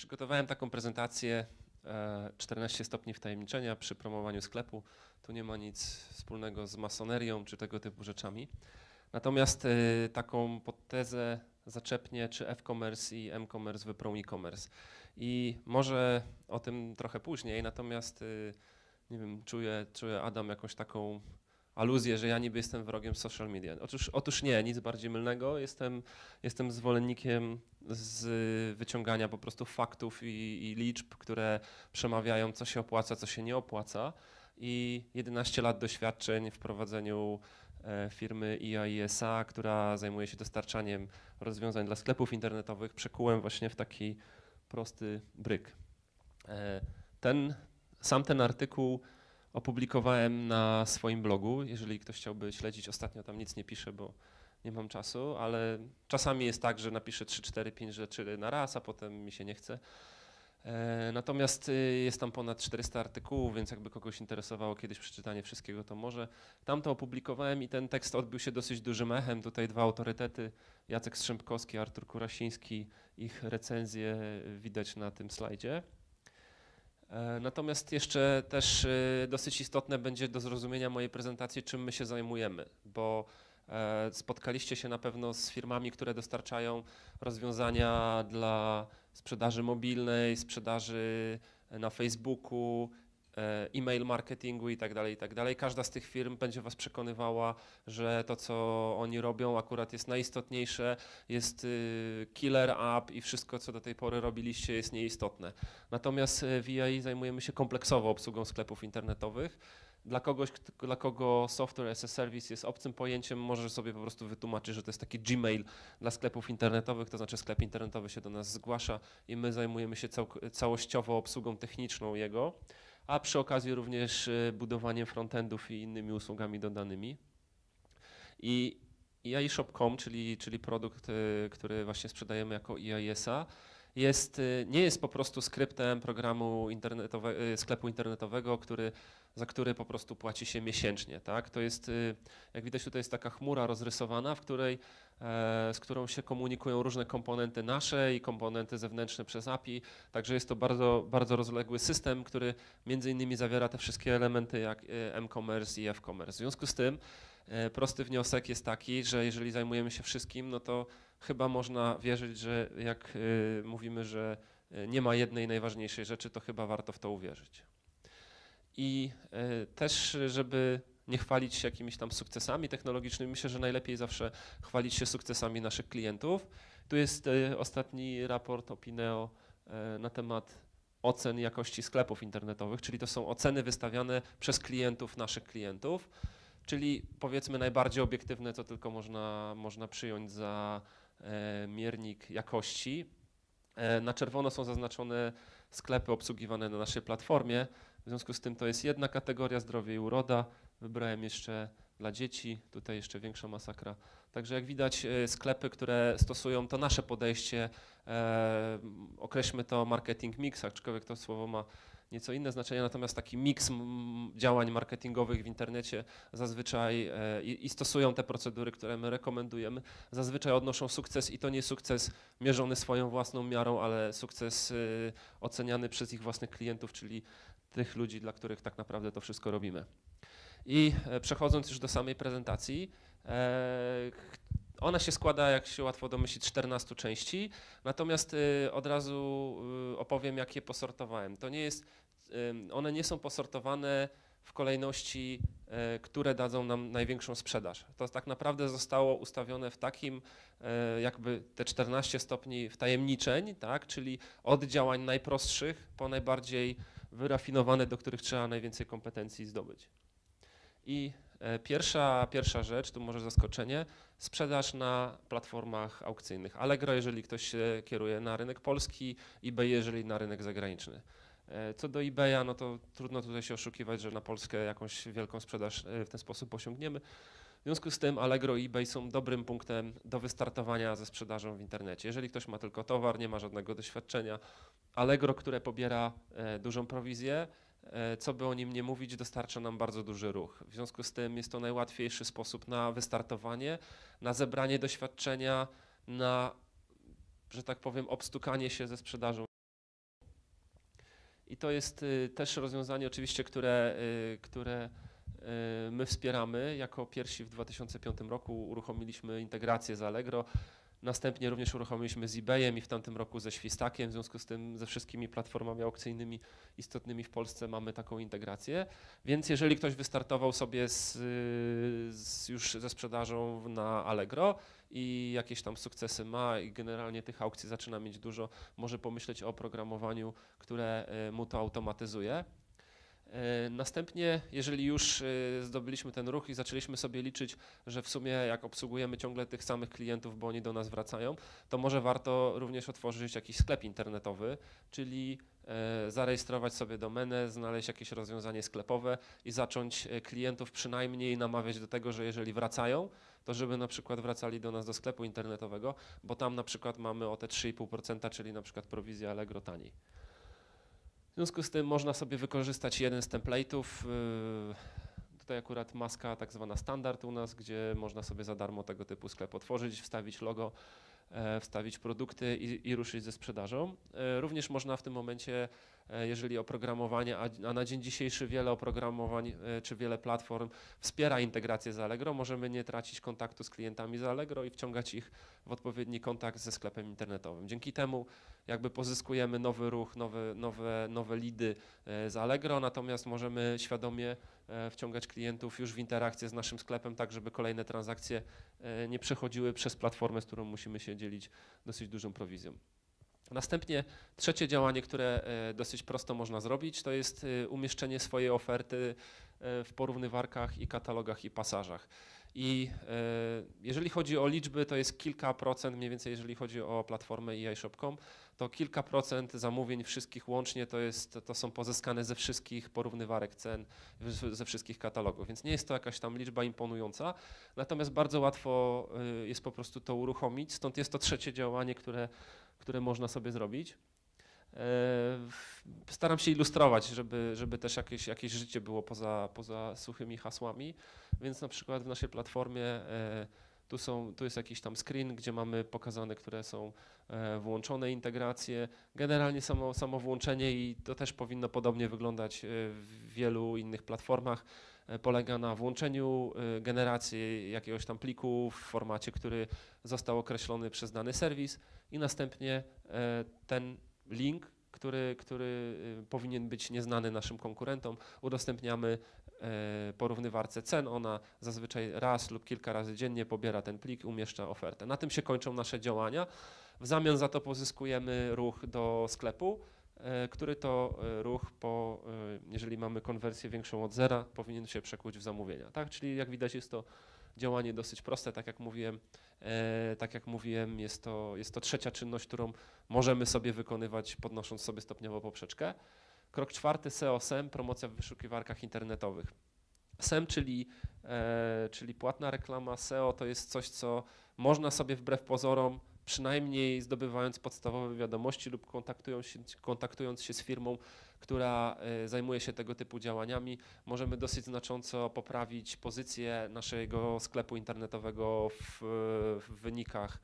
Przygotowałem taką prezentację e, 14 stopni wtajemniczenia przy promowaniu sklepu. Tu nie ma nic wspólnego z masonerią czy tego typu rzeczami. Natomiast e, taką podtezę zaczepnie, czy e-commerce i m-commerce wyprą e-commerce. I może o tym trochę później, natomiast e, nie wiem, czuję, czuję Adam jakąś taką aluzję, że ja niby jestem wrogiem social media. Otóż, otóż nie, nic bardziej mylnego. Jestem, jestem zwolennikiem z wyciągania po prostu faktów i, i liczb, które przemawiają, co się opłaca, co się nie opłaca. I 11 lat doświadczeń w prowadzeniu e, firmy IAISA, która zajmuje się dostarczaniem rozwiązań dla sklepów internetowych, przekułem właśnie w taki prosty bryk. E, ten, sam ten artykuł opublikowałem na swoim blogu. Jeżeli ktoś chciałby śledzić, ostatnio tam nic nie piszę, bo nie mam czasu, ale czasami jest tak, że napiszę 3, 4, 5 rzeczy na raz, a potem mi się nie chce. E, natomiast y, jest tam ponad 400 artykułów, więc jakby kogoś interesowało kiedyś przeczytanie wszystkiego, to może. Tam to opublikowałem i ten tekst odbił się dosyć dużym echem. Tutaj dwa autorytety, Jacek Strzępkowski, Artur Kurasiński, ich recenzje widać na tym slajdzie. E, natomiast jeszcze też y, dosyć istotne będzie do zrozumienia mojej prezentacji, czym my się zajmujemy, bo e, spotkaliście się na pewno z firmami, które dostarczają rozwiązania dla sprzedaży mobilnej, sprzedaży na Facebooku, e, e-mail marketingu i tak dalej, i tak dalej. Każda z tych firm będzie Was przekonywała, że to, co oni robią akurat jest najistotniejsze, jest y, killer app i wszystko, co do tej pory robiliście jest nieistotne. Natomiast w EI zajmujemy się kompleksowo obsługą sklepów internetowych. Dla kogoś, dla kogo software as a service jest obcym pojęciem, może sobie po prostu wytłumaczyć, że to jest taki Gmail dla sklepów internetowych, to znaczy sklep internetowy się do nas zgłasza i my zajmujemy się cał całościowo obsługą techniczną jego a przy okazji również y, budowaniem frontendów i innymi usługami dodanymi. I EIShop.com, czyli, czyli produkt, y, który właśnie sprzedajemy jako EIS-a, jest, y, nie jest po prostu skryptem programu internetowe, sklepu internetowego, który, za który po prostu płaci się miesięcznie. Tak? To jest, jak widać tutaj jest taka chmura rozrysowana, w której E, z którą się komunikują różne komponenty nasze i komponenty zewnętrzne przez API. Także jest to bardzo, bardzo rozległy system, który między innymi zawiera te wszystkie elementy jak m-commerce i f-commerce. W związku z tym e, prosty wniosek jest taki, że jeżeli zajmujemy się wszystkim, no to chyba można wierzyć, że jak mówimy, że nie ma jednej najważniejszej rzeczy, to chyba warto w to uwierzyć. I też, żeby nie chwalić się jakimiś tam sukcesami technologicznymi. Myślę, że najlepiej zawsze chwalić się sukcesami naszych klientów. Tu jest ostatni raport Opineo na temat ocen jakości sklepów internetowych, czyli to są oceny wystawiane przez klientów naszych klientów, czyli powiedzmy najbardziej obiektywne, co tylko można, można przyjąć za miernik jakości. Na czerwono są zaznaczone sklepy obsługiwane na naszej platformie. W związku z tym to jest jedna kategoria zdrowie i uroda, Wybrałem jeszcze dla dzieci, tutaj jeszcze większa masakra. Także jak widać e, sklepy, które stosują to nasze podejście, e, określmy to marketing mix, aczkolwiek to słowo ma nieco inne znaczenie, natomiast taki miks działań marketingowych w internecie zazwyczaj e, i, i, stosują te procedury, które my rekomendujemy, zazwyczaj odnoszą sukces i to nie sukces mierzony swoją własną miarą, ale sukces e, oceniany przez ich własnych klientów, czyli tych ludzi, dla których tak naprawdę to wszystko robimy. I e, przechodząc już do samej prezentacji, e, ona się składa, jak się łatwo domyślić, z 14 części, natomiast e, od razu opowiem, jak je posortowałem. To nie jest, one nie są posortowane w kolejności, które dadzą nam największą sprzedaż. To tak naprawdę zostało ustawione w takim jakby te 14 stopni wtajemniczeń, tak? czyli od działań najprostszych po najbardziej wyrafinowane, do których trzeba najwięcej kompetencji zdobyć. I e, pierwsza, pierwsza rzecz, tu może zaskoczenie, sprzedaż na platformach aukcyjnych. Allegro, jeżeli ktoś się kieruje na rynek polski, eBay, jeżeli na rynek zagraniczny. E, co do eBaya, no to trudno tutaj się oszukiwać, że na Polskę jakąś wielką sprzedaż e, w ten sposób osiągniemy. W związku z tym Allegro i eBay są dobrym punktem do wystartowania ze sprzedażą w internecie. Jeżeli ktoś ma tylko towar, nie ma żadnego doświadczenia, Allegro, które pobiera dużą prowizję, E, co by o nim nie mówić, dostarcza nam bardzo duży ruch. W związku z tym jest to najłatwiejszy sposób na wystartowanie, na zebranie doświadczenia, na, że tak powiem, obstukanie się ze sprzedażą I to jest też rozwiązanie oczywiście, które, które my wspieramy. Jako pierwsi w 2005 roku uruchomiliśmy integrację z Allegro. Następnie również uruchomiliśmy z eBayem i w tamtym roku ze Świstakiem. W związku z tym ze wszystkimi platformami aukcyjnymi istotnymi w Polsce mamy taką integrację. Więc jeżeli ktoś wystartował sobie z, z już ze sprzedażą na Allegro i jakieś tam sukcesy ma i generalnie tych aukcji zaczyna mieć dużo, może pomyśleć o oprogramowaniu, które e, mu to automatyzuje. E, następnie, jeżeli już e, zdobyliśmy ten ruch i zaczęliśmy sobie liczyć, że w sumie jak obsługujemy ciągle tych samych klientów, bo oni do nas wracają, to może warto również otworzyć jakiś sklep internetowy, czyli e, zarejestrować sobie domenę, znaleźć jakieś rozwiązanie sklepowe i zacząć klientów przynajmniej namawiać do tego, że jeżeli wracają, to żeby na przykład wracali do nas do sklepu internetowego, bo tam na przykład mamy o te 3,5%, czyli na przykład prowizja Allegro taniej. W związku z tym można sobie wykorzystać jeden z template'ów. Y, tutaj akurat maska tak zwana standard u nas, gdzie można sobie za darmo tego typu sklep otworzyć, wstawić logo, e, wstawić produkty i, i ruszyć ze sprzedażą. E, również można w tym momencie jeżeli oprogramowanie, a, a na dzień dzisiejszy wiele oprogramowań e, czy wiele platform wspiera integrację z Allegro, możemy nie tracić kontaktu z klientami z Allegro i wciągać ich w odpowiedni kontakt ze sklepem internetowym. Dzięki temu jakby pozyskujemy nowy ruch, nowe, nowe, nowe lidy e, z Allegro, natomiast możemy świadomie wciągać klientów już w interakcję z naszym sklepem, tak żeby kolejne transakcje nie przechodziły przez platformę, z którą musimy się dzielić dosyć dużą prowizją. Następnie trzecie działanie, które e, dosyć prosto można zrobić, to jest e, umieszczenie swojej oferty e, w porównywarkach i katalogach i pasażach. I jeżeli chodzi o liczby, to jest kilka procent, mniej więcej jeżeli chodzi o platformę iShop.com, to kilka procent zamówień wszystkich łącznie to, jest, to są pozyskane ze wszystkich porównywarek cen, ze wszystkich katalogów, więc nie jest to jakaś tam liczba imponująca, natomiast bardzo łatwo jest po prostu to uruchomić, stąd jest to trzecie działanie, które które można sobie zrobić. E, staram się ilustrować, żeby, żeby też jakieś, jakieś życie było poza, poza suchymi hasłami, więc na przykład w naszej platformie e, tu, są, tu jest jakiś tam screen, gdzie mamy pokazane, które są e, włączone integracje. Generalnie samo, samo włączenie i to też powinno podobnie wyglądać w wielu innych platformach. Polega na włączeniu generacji jakiegoś tam pliku w formacie, który został określony przez dany serwis i następnie e, ten link, który, który e, powinien być nieznany naszym konkurentom, udostępniamy e, porównywarce cen. Ona zazwyczaj raz lub kilka razy dziennie pobiera ten plik, umieszcza ofertę. Na tym się kończą nasze działania. W zamian za to pozyskujemy ruch do sklepu, który to ruch, po, jeżeli mamy konwersję większą od zera, powinien się przekuć w zamówienia. Tak? Czyli jak widać jest to działanie dosyć proste, tak jak mówiłem, e, tak jak mówiłem, jest to, jest to trzecia czynność, którą możemy sobie wykonywać, podnosząc sobie stopniowo poprzeczkę. Krok czwarty SEO SEM, promocja w wyszukiwarkach internetowych. SEM, czyli, e, czyli płatna reklama, SEO to jest coś, co można sobie wbrew pozorom przynajmniej zdobywając podstawowe wiadomości lub kontaktując się, kontaktując się z firmą, która e, zajmuje się tego typu działaniami, możemy dosyć znacząco poprawić pozycję naszego sklepu internetowego w, w wynikach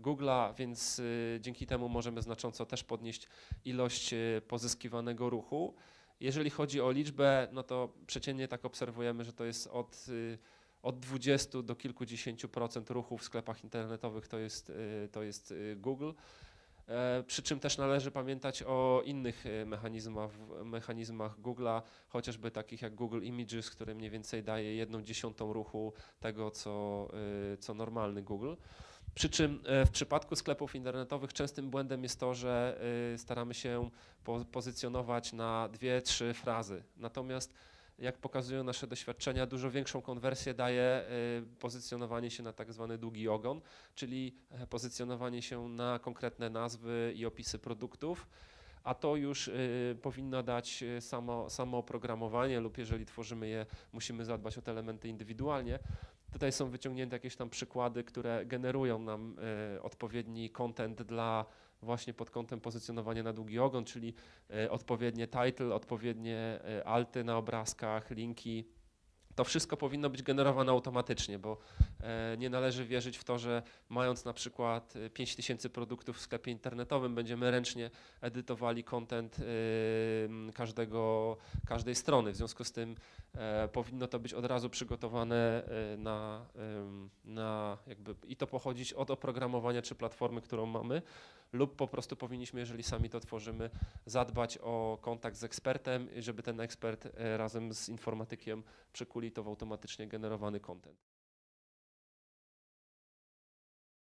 Google'a, więc e, dzięki temu możemy znacząco też podnieść ilość e, pozyskiwanego ruchu. Jeżeli chodzi o liczbę, no to przeciętnie tak obserwujemy, że to jest od od 20 do kilkudziesięciu procent ruchu w sklepach internetowych to jest, y, to jest y, Google. E, przy czym też należy pamiętać o innych y, mechanizmach, mechanizmach Google'a, chociażby takich jak Google Images, który mniej więcej daje jedną dziesiątą ruchu tego, co, co normalny Google. Przy czym e, w przypadku sklepów internetowych częstym błędem jest to, że staramy się pozycjonować na dwie, trzy frazy. Natomiast jak pokazują nasze doświadczenia, dużo większą konwersję daje y, pozycjonowanie się na tak zwany długi ogon, czyli e, pozycjonowanie się na konkretne nazwy i opisy produktów a to już y, powinno dać y, samo, samo oprogramowanie lub jeżeli tworzymy je, musimy zadbać o te elementy indywidualnie. Tutaj są wyciągnięte jakieś tam przykłady, które generują nam y, odpowiedni content dla właśnie pod kątem pozycjonowania na długi ogon, czyli e, odpowiednie title, odpowiednie e, alty na obrazkach, linki, to wszystko powinno być generowane automatycznie, bo e, nie należy wierzyć w to, że mając na przykład e, 5000 produktów w sklepie internetowym, będziemy ręcznie edytowali content ym, każdego, każdej strony. W związku z tym e, powinno to być od razu przygotowane e, na, na jakby i to pochodzić od oprogramowania czy platformy, którą mamy, lub po prostu powinniśmy, jeżeli sami to tworzymy, zadbać o kontakt z ekspertem, żeby ten ekspert e, razem z informatykiem przekuli w automatycznie generowany content.